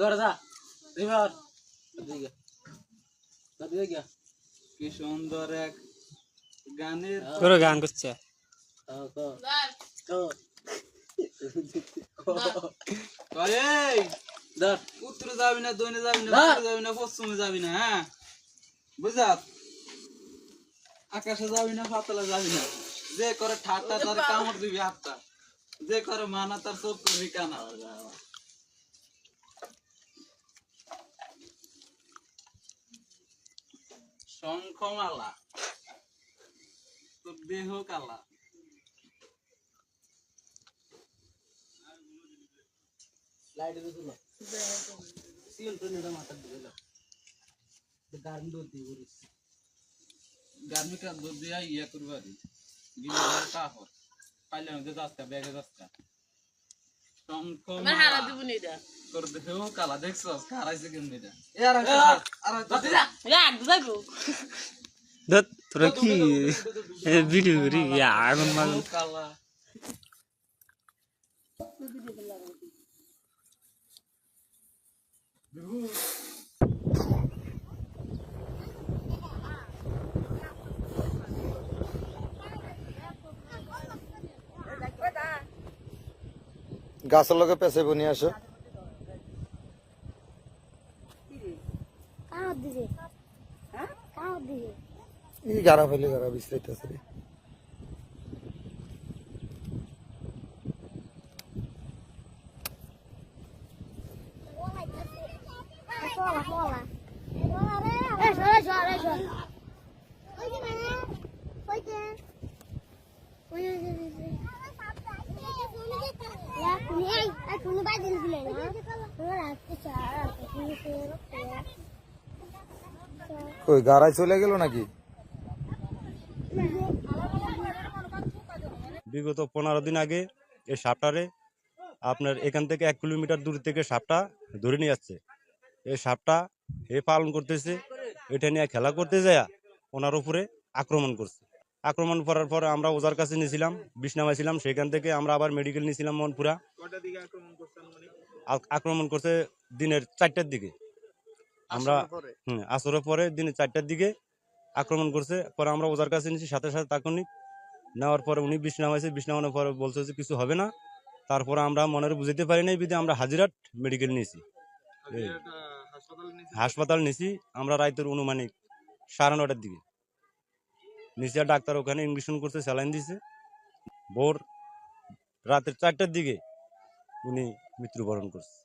ঘরে যা। রিভার। দিকে দিকে গিয়া কি সুন্দর এক গানের করে গান করছে। কো। দাঁড় কো। কয় এই। ধর। উত্তরে যাবি না দক্ষিণে যাবি না। যাবি না পশ্চিমে যাবি না হ্যাঁ? বুঝাত আকাশে যাবি না পাতলে যাবি না। যে করে ঠাট্টা তার কামড় দিবি হাতটা। যে করে মানা তার চোখ করবি কানা? শঙ্খমালা তোর দেহ কালা লাইট দিছিল সিল তো নেটা মাথা দিল। গান দো দি করিস। গার্মিকা দুধ দিয়া ইয়া করবা দি গিলে কাহর পাইলে আমাদের যাস্তা ব্যাগে যাস্তা আমার হারা দিব নি এটা তোর দেহ কালা দেখছস খারাইছে কেমনি এটা এ আর আর রাখ দেখো ধর তোরা কি? ভিডিও করি আগুন মাগুন। কালা। গাছের লগে পেছে বনি আসো কাও দিছে ই গারা ফেলে গারা বিছলাইতেছে রে Bola, fola. ওই গারায় চলে গেল নাকি? বিগত পনেরো দিন আগে এই সাপটারে আপনার এখান থেকে এক কিলোমিটার দূর থেকে সাপটা ধরে নিয়ে যাচ্ছে এই সাপটা এ পালন করতেছে এটা নিয়ে খেলা করতে যায় ওনার উপরে আক্রমণ করছে। আক্রমণ করার পর আমরা ওজার কাছে নিয়েছিলাম বিষ ছিলাম সেখান থেকে আমরা আবার মেডিকেল নিয়েছিলাম মনপুরা। আক্রমণ করছে দিনের চারটার দিকে। আমরা হুম আসরের পরে দিনের চারটার দিকে আক্রমণ করছে। পরে আমরা ওজার কাছে নিয়েছি সাথে সাথে তাৎক্ষণিক নেওয়ার পরে উনি বিষ নামাইছে। বিষ নামানোর পরে বলছে যে কিছু হবে না। তারপরে আমরা মনের বুঝতে পারি নাই বিধে আমরা হাজিরাট মেডিকেল নিয়েছি। হাসপাতাল নিয়েছি। আমরা রাইতের অনুমানিক সাড়ে নটার দিকে। নিচে ডাক্তার ওখানে ইঞ্জেকশন করতে স্যালাইন দিছে। ভোর রাতের চারটার দিকে উনি মৃত্যুবরণ করছে।